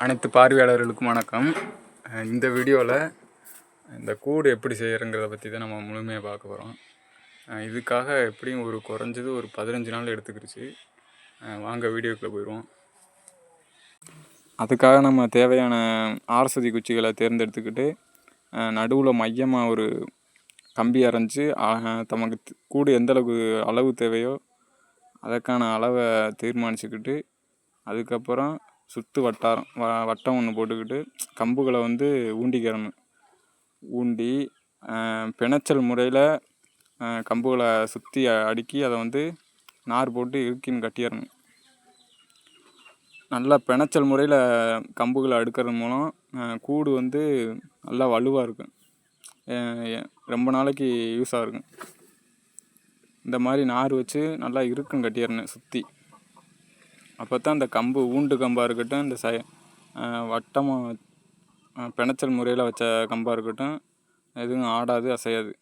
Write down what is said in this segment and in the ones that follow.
அனைத்து பார்வையாளர்களுக்கும் வணக்கம். இந்த வீடியோவில் இந்த கூடு எப்படி செய்கிறங்கிறத பற்றி தான் நம்ம முழுமையாக பார்க்க போகிறோம் இதுக்காக எப்படியும் ஒரு குறைஞ்சது ஒரு பதினஞ்சு நாள் எடுத்துக்கிடுச்சு வாங்க வீடியோக்குள்ளே போயிடுவோம் அதுக்காக நம்ம தேவையான ஆரசதி குச்சிகளை தேர்ந்தெடுத்துக்கிட்டு நடுவில் மையமாக ஒரு கம்பி அரைஞ்சு தமக்கு கூடு எந்தளவுக்கு அளவு தேவையோ அதற்கான அளவை தீர்மானிச்சுக்கிட்டு அதுக்கப்புறம் சுற்று வட்டாரம் வ வட்டம் ஒன்று போட்டுக்கிட்டு கம்புகளை வந்து ஊண்டிக்கிறணும் ஊண்டி பிணைச்சல் முறையில் கம்புகளை சுற்றி அடுக்கி அதை வந்து நார் போட்டு இறுக்கின்னு கட்டிடணும். நல்லா பிணைச்சல் முறையில் கம்புகளை அடுக்கிறது மூலம் கூடு வந்து நல்லா வலுவாக இருக்கும். ரொம்ப நாளைக்கு யூஸாக இருக்கும். இந்த மாதிரி நார் வச்சு நல்லா இருக்குன்னு கட்டிடணும் சுற்றி அப்போ தான் அந்த கம்பு ஊண்டு கம்பாக இருக்கட்டும் இந்த ச வட்டமாக பிணைச்சல் முறையில் வச்ச கம்பாக இருக்கட்டும் எதுவும் ஆடாது அசையாது.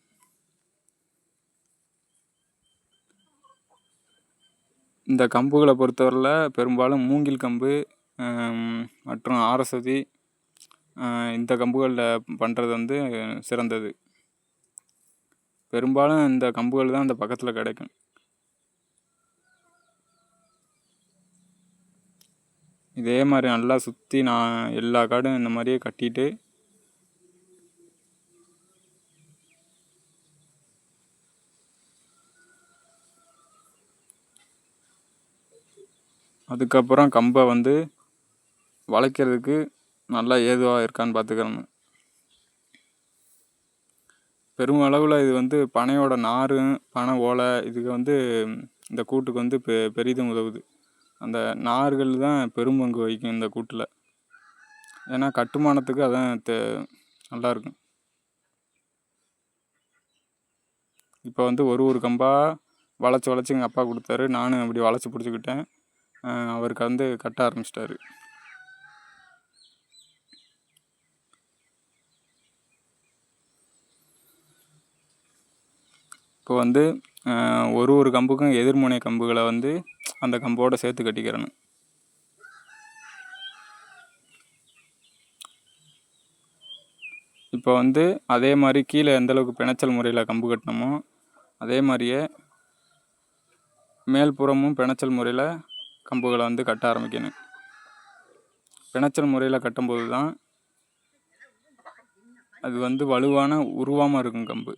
இந்த கம்புகளை பொறுத்தவரையில் பெரும்பாலும் மூங்கில் கம்பு மற்றும் ஆரசதி இந்த கம்புகளில் பண்ணுறது வந்து சிறந்தது. பெரும்பாலும் இந்த கம்புகள் தான் அந்த பக்கத்தில் கிடைக்கும். இதே மாதிரி நல்லா சுற்றி நான் எல்லா காடும் இந்த மாதிரியே கட்டிட்டு அதுக்கப்புறம் கம்பை வந்து வளைக்கிறதுக்கு நல்லா ஏதுவாக இருக்கான்னு பார்த்துக்கிறணும் பெருமளவில் இது வந்து பனையோட நாறு பனை ஓலை இதுக்கு வந்து இந்த கூட்டுக்கு வந்து பெ பெரிதும் உதவுது. அந்த நார்கள் தான் பெரும் பங்கு வகிக்கும் இந்த கூட்டில். ஏன்னா கட்டுமானத்துக்கு அதான் தே நல்லாயிருக்கும் இப்போ வந்து ஒரு ஒரு கம்பாக வளைச்சி வளைச்சி எங்கள் அப்பா கொடுத்தாரு. நானும் அப்படி வளைச்சி பிடிச்சிக்கிட்டேன். அவருக்கு வந்து கட்ட ஆரம்பிச்சிட்டாரு. இப்போ வந்து ஒரு ஒரு கம்புக்கும் எதிர்முனை கம்புகளை வந்து அந்த கம்போட சேர்த்து கட்டிக்கிறணும் இப்போ வந்து அதே மாதிரி கீழே எந்தளவுக்கு பிணைச்சல் முறையில் கம்பு கட்டினோமோ அதே மாதிரியே மேல்புறமும் பிணைச்சல் முறையில் கம்புகளை வந்து கட்ட ஆரம்பிக்கணும். பிணைச்சல் முறையில் கட்டும்போது தான் அது வந்து வலுவான உருவாமல் இருக்கும் கம்பு.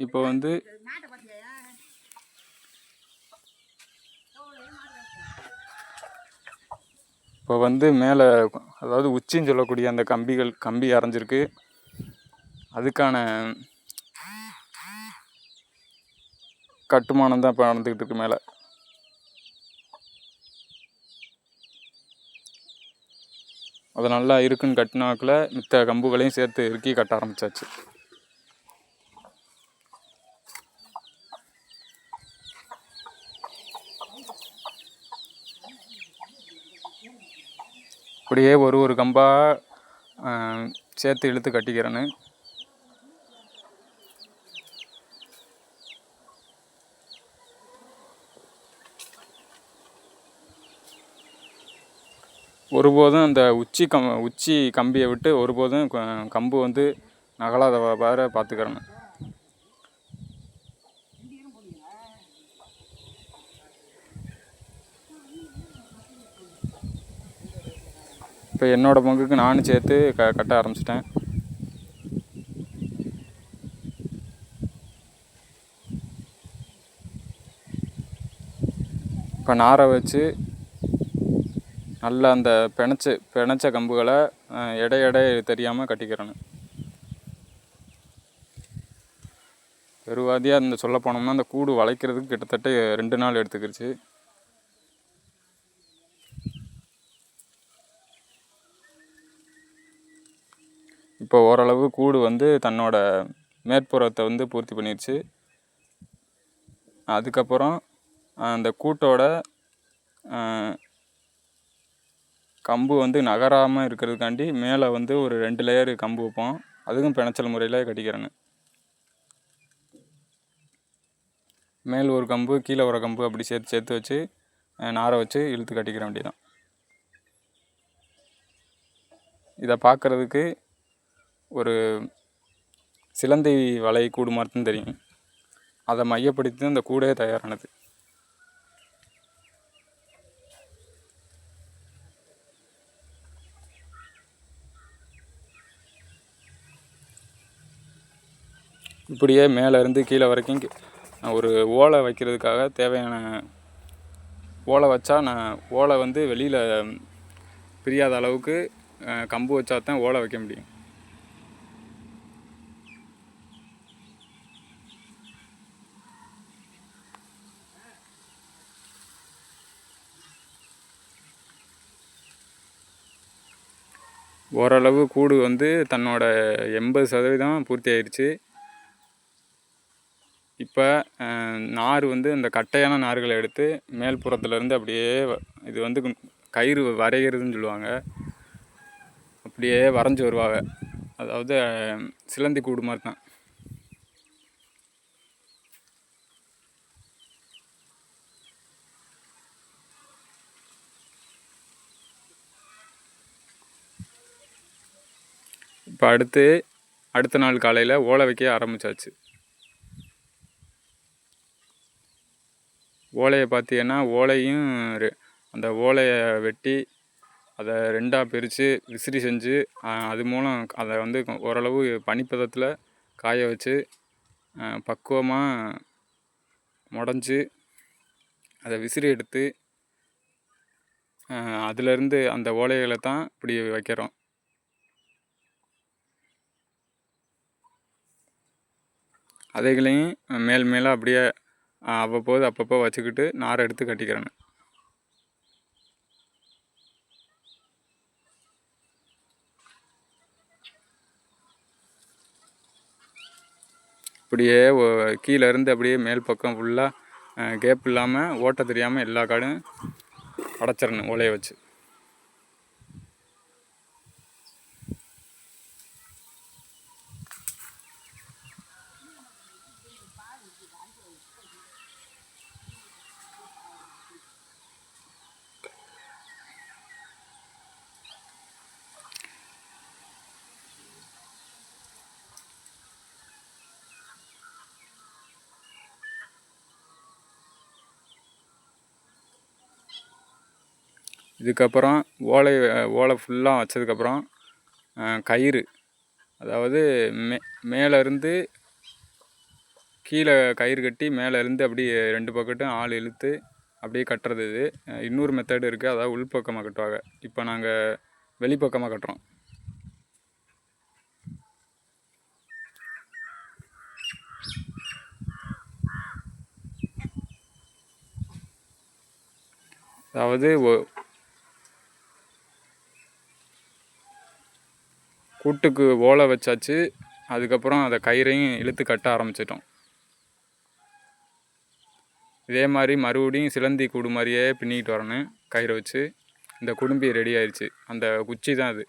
இப்போ வந்து இப்போ வந்து மேலே அதாவது உச்சின்னு சொல்லக்கூடிய அந்த கம்பிகள் கம்பி அரைஞ்சிருக்கு. அதுக்கான கட்டுமானம் தான் இப்போ நடந்துக்கிட்டு இருக்கு மேலே. அது நல்லா இருக்குன்னு கட்டினாக்கில் மித்த கம்புகளையும் சேர்த்து இறுக்கி கட்ட ஆரம்பிச்சாச்சு. அப்படியே ஒரு ஒரு கம்பாக சேர்த்து இழுத்து கட்டிக்கிறேன்னு. ஒருபோதும் அந்த உச்சி கம் உச்சி கம்பியை விட்டு ஒருபோதும் க- கம்பு வந்து நகலாத பார பார்த்துக்கிறேன். இப்போ என்னோடய பங்குக்கு நானும் சேர்த்து க கட்ட ஆரம்பிச்சிட்டேன். இப்போ நாரை வச்சு நல்லா அந்த பிணைச்ச பிணைச்ச கம்புகளை எடை எடை தெரியாமல் கட்டிக்கிறேன் பெருவாதியாக இந்த சொல்ல போனோம்னா அந்த கூடு வளைக்கிறதுக்கு கிட்டத்தட்ட ரெண்டு நாள் எடுத்துக்கிடுச்சு இப்போ ஓரளவு கூடு வந்து தன்னோட மேற்புறத்தை வந்து பூர்த்தி பண்ணிருச்சு. அதுக்கப்புறம் அந்த கூட்டோட கம்பு வந்து நகராமல் இருக்கிறதுக்காண்டி மேலே வந்து ஒரு ரெண்டு லேயர் கம்பு வைப்போம். அதுவும் பிணைச்சல் முறையில் கட்டிக்கிறேன்னு மேல் ஒரு கம்பு கீழே ஒரு கம்பு அப்படி சேர்த்து சேர்த்து வச்சு நாரை வச்சு இழுத்து கட்டிக்கிற வேண்டியதான் இதை பார்க்குறதுக்கு ஒரு சிலந்தை வலை கூடு மாதிரி தெரியும். அதை மையப்படுத்தி தான் இந்த கூடே தயாரானது. இப்படியே மேலேருந்து கீழே வரைக்கும் ஒரு ஓலை வைக்கிறதுக்காக தேவையான ஓலை வச்சா நான் ஓலை வந்து வெளியில் பிரியாத அளவுக்கு கம்பு வச்சா தான் ஓலை வைக்க முடியும். ஓரளவு கூடு வந்து தன்னோட எண்பது சதவீதம் பூர்த்தி ஆயிடுச்சு இப்போ நார் வந்து இந்த கட்டையான நார்களை எடுத்து மேல் புறத்துலேருந்து அப்படியே இது வந்து கயிறு வரைகிறதுன்னு சொல்லுவாங்க. அப்படியே வரைஞ்சி வருவாங்க. அதாவது சிலந்தி கூடு மாதிரி தான். இப்போ அடுத்து அடுத்த நாள் காலையில் ஓலை வைக்க ஆரம்பிச்சாச்சு. ஓலையை பார்த்தீங்கன்னா ஓலையும் ரெ- அந்த ஓலையை வெட்டி அதை ரெண்டாக பிரித்து விசிறி செஞ்சு அது மூலம் அதை வந்து ஓரளவு பனிப்பதத்தில் காய வச்சு பக்குவமாக முடஞ்சி அதை விசிறி எடுத்து அதிலிருந்து அந்த ஓலைகளை தான் இப்படி வைக்கிறோம். அதைகளையும் மேல் மேலே அப்படியே அவ்வப்போது அப்பப்போ வச்சுக்கிட்டு நாரை எடுத்து கட்டிக்கிறேன். இப்படியே கீழேருந்து அப்படியே மேல் பக்கம் ஃபுல்லாக கேப் இல்லாமல் ஓட்ட தெரியாமல் எல்லா காடும் அடைச்சிடணும் ஓலையை வச்சு. இதுக்கப்புறம் ஓலை ஓலை ஃபுல்லாக வச்சதுக்கப்புறம் கயிறு. அதாவது மே மேலேருந்து கீழே கயிறு கட்டி மேலேருந்து அப்படியே ரெண்டு பக்கட்டும் ஆள் இழுத்து அப்படியே கட்டுறது இது. இன்னொரு மெத்தடு இருக்குது அதாவது உள்பக்கமாக கட்டுவாங்க. இப்போ நாங்கள் வெளிப்பக்கமாக கட்டுறோம். அதாவது கூட்டுக்கு ஓலை வச்சாச்சு. அதுக்கப்புறம் அதை கயிறையும் இழுத்து கட்ட ஆரம்பிச்சிட்டோம். இதே மாதிரி மறுபடியும் சிலந்தி கூடு மாதிரியே பின்னிக்கிட்டு வரணும் கயிறை வச்சு. இந்த குடும்பி ரெடி ஆயிடுச்சு அந்த குச்சி தான் அது.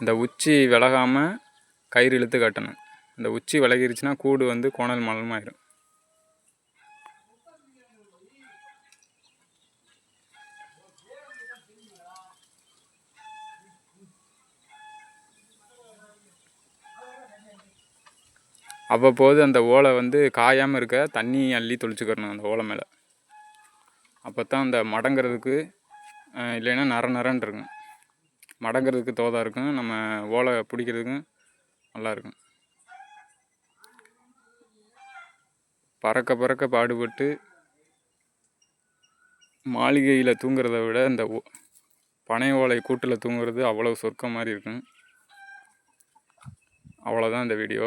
இந்த உச்சி விலகாமல் கயிறு இழுத்து கட்டணும். இந்த உச்சி விலகிருச்சுன்னா கூடு வந்து கோணல் மலமாயிடும் அவ்வப்போது அந்த ஓலை வந்து காயாமல் இருக்க தண்ணி அள்ளி தொளிச்சுக்கிறணும் அந்த ஓலை மேலே. அப்போ தான் அந்த மடங்கிறதுக்கு இல்லைன்னா நர நரன்னு இருக்கும் மடங்கிறதுக்கு தோதாக இருக்கும் நம்ம ஓலை பிடிக்கிறதுக்கும் நல்லாயிருக்கும் பறக்க பறக்க பாடுபட்டு மாளிகையில் தூங்குறத விட இந்த ஓ- பனை ஓலை கூட்டில் தூங்குறது அவ்வளோ சொர்க்கம் மாதிரி இருக்கும். அவ்வளோதான் இந்த வீடியோ.